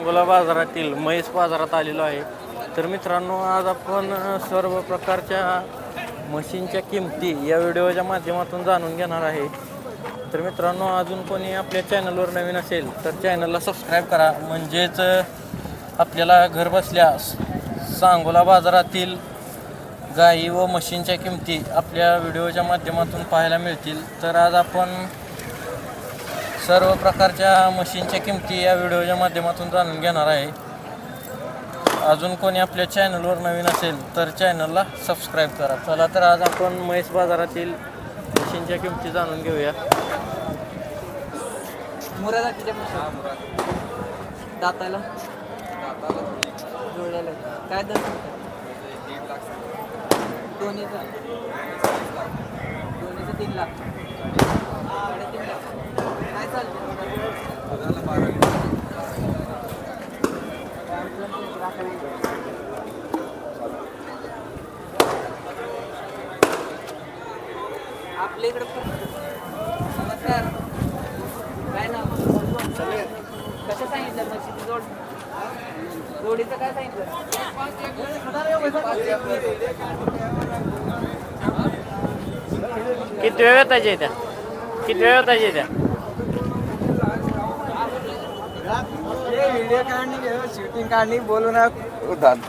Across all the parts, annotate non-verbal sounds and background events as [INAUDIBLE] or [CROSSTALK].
सांगोला बाजारातील म्हैस बाजारात आलेलो आहे. तर मित्रांनो आज आपण सर्व प्रकारच्या म्हशींच्या किमती या व्हिडिओच्या माध्यमातून जाणून घेणार आहे. तर मित्रांनो अजून कोणी आपल्या चॅनलवर नवीन असेल तर चॅनलला सबस्क्राईब करा. म्हणजेच आपल्याला घर बसल्या सांगोला बाजारातील गाई व म्हशींच्या किमती आपल्या व्हिडिओच्या माध्यमातून पाहायला मिळतील. तर आज आपण सर्व प्रकारच्या मशीनच्या किमती या व्हिडिओच्या माध्यमातून जाणून घेणार आहे. अजून कोणी आपल्या चॅनलवर नवीन असेल तर चॅनलला सबस्क्राईब करा. चला तर आज आपण म्हैस बाजारातील मशीनच्या किमती जाणून घेऊया. मुरा जातीच्या म्हशी दाताला. काय दर दोन्हीचा. दोन्हीचं तीन लाख. साडेतीन लाख काय चालतं आपल्या इकडे नमस्कार. काय ना कसं सांगितलं म्हशीची जोड? जोडीचं काय सांगितलं? किती वेळ येतायच्या त्या किती वेळ येतायच्या त्या व्हिडिओ काढणी शूटिंग काढणी बोलू ना उदान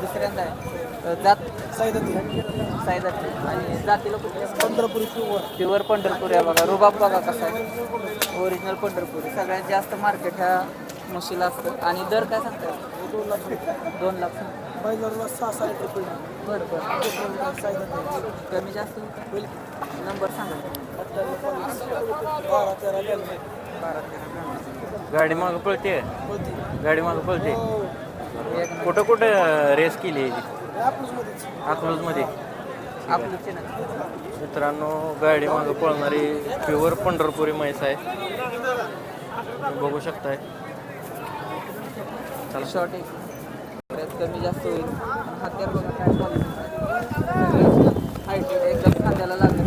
दुसऱ्यांदा आहे जात साईदाती आणि जातीला कुठल्या पंढरपुरी प्युअर प्युअर पंढरपुरी आहे बघा. रुबाब बघा कसा आहे. ओरिजिनल पंढरपुरी सगळ्यात जास्त मार्केट ह्या म्हशीला असतं. आणि दर काय सांगतात दोन लाख. दोन लाख. सहा सहा लिटर पडली बरं बरं. कमी जास्त होईल नंबर सांगा. बारा तेरा गेले. बारा तेरा गाडी मागं पळते? होती गाडी मागं पळते? एक नंबर कुठं कुठं रेस केली आपलंच अकलूजमध्ये. आपलीच ना. मित्रांनो गाडी मागं पळणारी प्युअर पंढरपुरी म्हैस आहे. तुम्ही बघू शकताय. चला. शॉर्ट एक कमी जास्त होईल. हत्यार बघा काय चालू हाईट एकदम खांद्याला लागले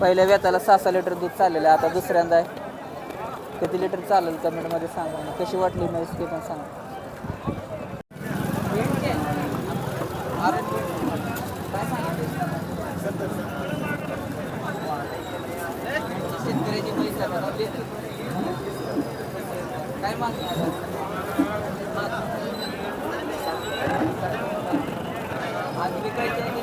पहिल्या व्यताला सहा सहा लिटर दूध चाललेलं आहे. आता दुसऱ्यांदा आहे. किती लिटर चालेल कमेंटमध्ये सांगा. कशी वाटली म्हैस ते पण सांगा काय सांगितलं शेतकऱ्याची म्हैस आहे बघा. लेख काय मागणी आज विकायची आहे की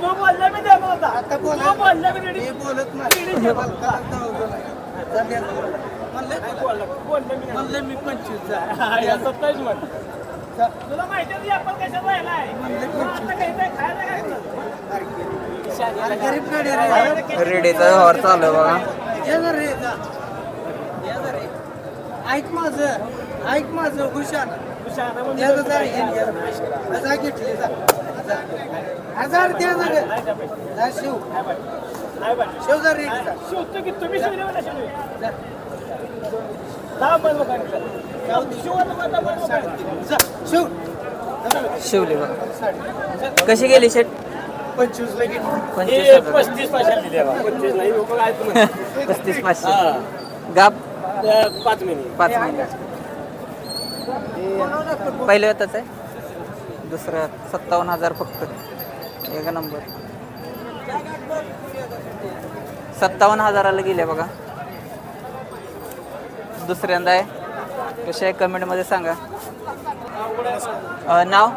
म्हणलं मी. पंचवीस तुला माहिती आपण कशात राहिलाय? रेडीचा व्यवहार चालू आहे बघा. ये ना रे जा. ये ना रे. ऐक माझं. ऐक माझं हुशार. हे. जा घेतली जा. हजार द्या रे. जा शिव. शिव जा रे. जा. शिवतो की तुम्ही शिवले मला शिवले दहा बंद बघा. शिव शिवले बघा. कशी गेली शेट? पंचवीस लगे पंचवीस हजार. पस्तीस नाही तुम्ही [LAUGHS] पस्तीस पाचशे. गाप पाच महिने पाच मिनिट. पहिलं येतच आहे. दुसरं सत्तावन्न हजार फक्त. एक नंबर. सत्तावन्न हजाराला गेले बघा. दुसऱ्यांदा आहे. कसे आहे? कमेंटमध्ये सांगा. अं, नाव?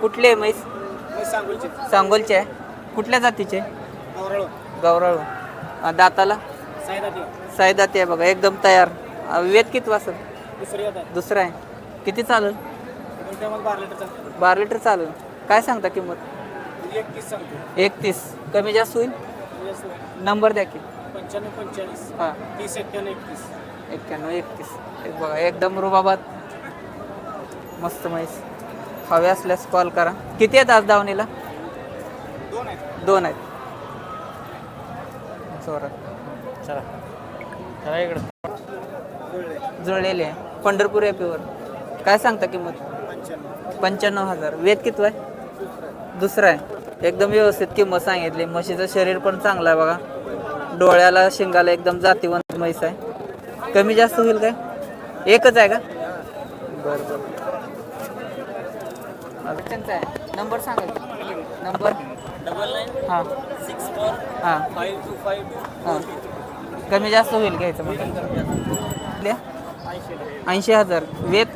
कुठले आहे म्हैस? सांगोलचे आहे. कुठल्या जातीचे? गौरव अं, दाताला? सायदाती आहे बघा. एकदम तयार. अं, वेद किती वाजत दुसरी आहे. किती चालेल? बारा लिटर चालेल. काय सांगता किंमत? एकतीस सांगतो. एकतीस. कमी जास्त होईल? नंबर द्या की. पंच्याण्णव पंचेचाळीस. हां. तीस एक्क्याण्णव एकतीस. एक्क्याण्णव एकतीस. एक बघा एकदम रुबाबात मस्त म्हैस. हवे असल्यास कॉल करा. किती आहेत आज दावणीला दोन आहेत. जोरात. चला. चला इकडं. जुळलेले आहे. पंढरपूर एपीवर काय सांगता किंमत? पंच्याण्णव. हजार. वेद किती आहे? दुसरं आहे. एकदम व्यवस्थित किंमत सांगितली. म्हशीचं शरीर पण चांगलं आहे बघा. डोळ्याला शिंगाला एकदम जातीवंत म्हैस आहे. कमी जास्त होईल काय? एकच आहे का? बरं बरं आहे. नंबर सांगा. नंबर? डबल नाईन हां. सिक्स फोर हां. फाईव्ह टू फाईव्ह हां. कमी जास्त होईल घ्यायचं ऐंशी हजार. वेत?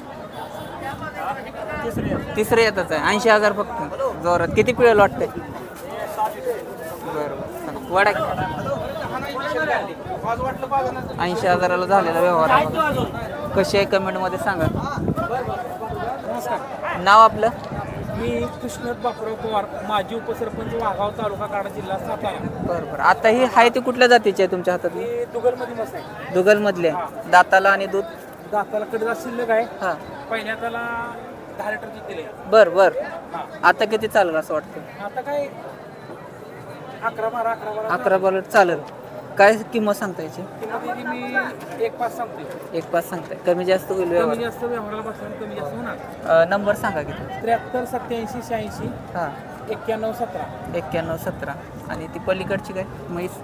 तिसरं येतच आहे. ऐंशी हजार फक्त. जोरात. किती पिळेल वाटतंय बरं वाडा. ऐंशी हजाराला झालेला व्यवहार. कशी आहे कमेंटमध्ये सांगा. नाव आपलं? मी कृष्णत बापराव पवार माजी उपसरपंच वाघाव तालुका काडा जिल्हा सातारा. बरं बरं आता ही आहे ती कुठल्या जातीची आहे तुमच्या हातातली? हे दुगलमध्ये मस्त आहे. दुगलमधले दाताला आणि दूध? दाताला कडे शिल्लक आहे. हां. पहिल्या त्याला दहा लिटर दूध दिले बर बर. आता किती चालेल असं वाटतं? आता काय? अकरा बारा अकरा बारा. अकरा बॉलर चालेल. काय किंमत सांगता याची? किंमत याची मी एक पाच सांगतोय. एक पाच सांगताय. कमी जास्त होईल कमी व्यवहार? जास्त व्यवहाराला बसल्याने कमी जास्त होणार. अं, नंबर सांगा किती त्र्याहत्तर सत्याऐंशी शहाऐंशी. हां. एक्क्याण्णव सतरा. एक्क्याण्णव सतरा. आणि ती पलीकडची काय? म्हैस?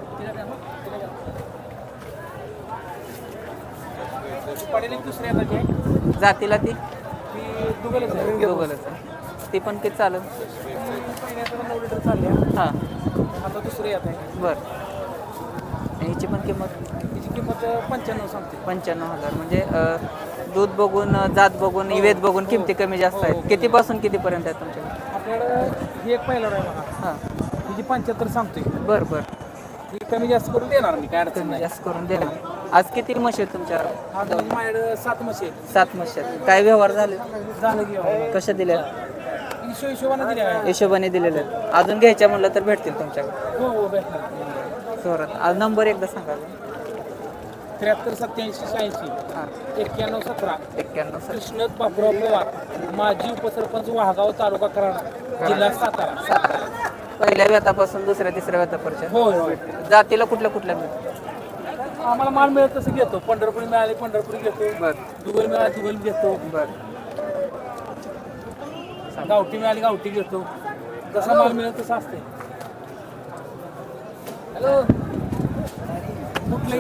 पडेल एक दुसऱ्या आहे जातीला ती? ती आहे ती पण चालेल ती त्याला नऊ लिटर हां. आता दुसरी येत आहे. बर. हिची पण किंमत? तिची किंमत पंच्याण्णव सांगते. पंच्याण्णव हजार. म्हणजे दूध बघून जात बघून इवेत बघून किमती कमी जास्त आहेत. कितीपासून कितीपर्यंत आहेत तुमच्याकडे आपल्याकडं ही एक पहिला आहे बघा. हां. तिची पंच्याहत्तर सांगतोय. बर बर. ही कमी जास्त करून देणार मी काय अडचण नाही. जास्त करून देणार. आज किती म्हशी आहेत तुमच्या आता म्हणजे माझ्याकडे सात म्हशी आहेत. सात म्हशी आहेत. काय व्यवहार झाले? झालं की बाबा. कशा दिल्या हिशो हिशोबाने दिले आहे हिशोबाने दिलेले आहेत. अजून घ्यायच्या म्हणलं तर भेटतील तुमच्याकडे. हो हो भेटणार. जोरात. आज नंबर एकदा सांगा. त्र्याहत्तर सत्याऐंशी शहाऐंशी. हां. एक्क्याण्णव सतरा. एक्क्याण्णव सर कृष्णत बापराव पवार. माजी उपसरपंच वाहगाव तालुका कराड. जिल्हा सातारा. पहिल्या व्यतापासून दुसऱ्या तिसऱ्या व्यतापर्यंत हो हो जातीला कुठल्या कुठल्या? मिळतात आम्हाला माल मिळत तसं घेतो. पंढरपुरी मिळाले पंढरपुरी घेतो. बर. दुबल मिळाले दुबल घेतो. बर. गावठी मिळाली गावठी घेतो. जसा माल मिळेल तसा असते हॅलो. कुठले?